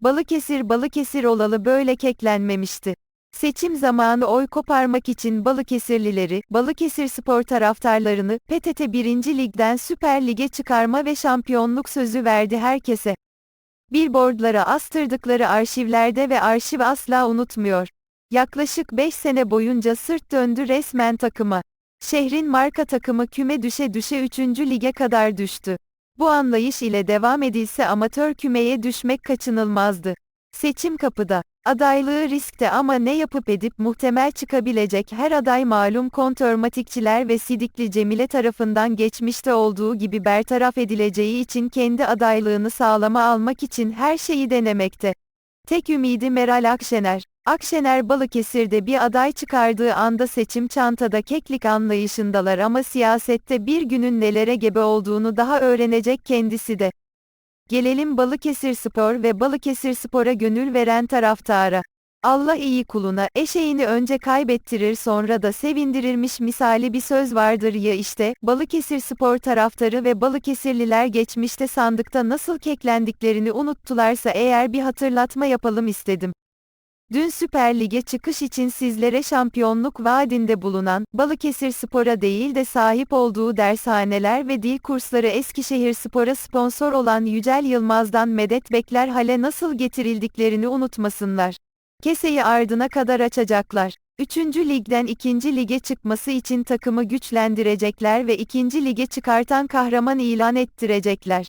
Balıkesir Balıkesir olalı böyle keklenmemişti. Seçim zamanı oy koparmak için Balıkesirlileri, Balıkesir spor taraftarlarını, PTT 1. Lig'den Süper Lig'e çıkarma ve şampiyonluk sözü verdi herkese. Billboardlara astırdıkları arşivlerde ve arşiv asla unutmuyor. Yaklaşık 5 sene boyunca sırt döndü resmen takıma. Şehrin marka takımı küme düşe düşe 3. lige kadar düştü. Bu anlayış ile devam edilse amatör kümeye düşmek kaçınılmazdı. Seçim kapıda. Adaylığı riskte ama ne yapıp edip muhtemel çıkabilecek her aday malum kontörmatikçiler ve Sidikli Cemile tarafından geçmişte olduğu gibi bertaraf edileceği için kendi adaylığını sağlama almak için her şeyi denemekte. Tek ümidi Meral Akşener. Akşener Balıkesir'de bir aday çıkardığı anda seçim çantada keklik anlayışındalar ama siyasette bir günün nelere gebe olduğunu daha öğrenecek kendisi de. Gelelim Balıkesir Spor ve Balıkesir Spor'a gönül veren taraftara. Allah iyi kuluna, eşeğini önce kaybettirir sonra da sevindirirmiş misali bir söz vardır ya işte, Balıkesir Spor taraftarı ve Balıkesirliler geçmişte sandıkta nasıl keklendiklerini unuttularsa eğer bir hatırlatma yapalım istedim. Dün Süper Lig'e çıkış için sizlere şampiyonluk vaadinde bulunan, Balıkesir Spor'a değil de sahip olduğu dershaneler ve dil kursları Eskişehir Spor'a sponsor olan Yücel Yılmaz'dan medet bekler hale nasıl getirildiklerini unutmasınlar. Keseyi ardına kadar açacaklar. 3. ligden 2. lige çıkması için takımı güçlendirecekler ve 2. lige çıkartan kahraman ilan ettirecekler.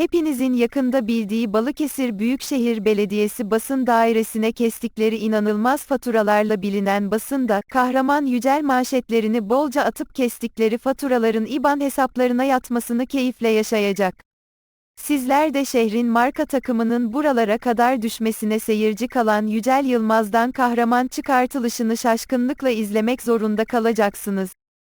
Hepinizin yakında bildiği Balıkesir Büyükşehir Belediyesi basın dairesine kestikleri inanılmaz faturalarla bilinen basında, kahraman yücel manşetlerini bolca atıp kestikleri faturaların IBAN hesaplarına yatmasını keyifle yaşayacak. Sizler de şehrin marka takımının buralara kadar düşmesine seyirci kalan Yücel Yılmaz'dan kahraman çıkartılışını şaşkınlıkla izlemek zorunda kalacaksınız.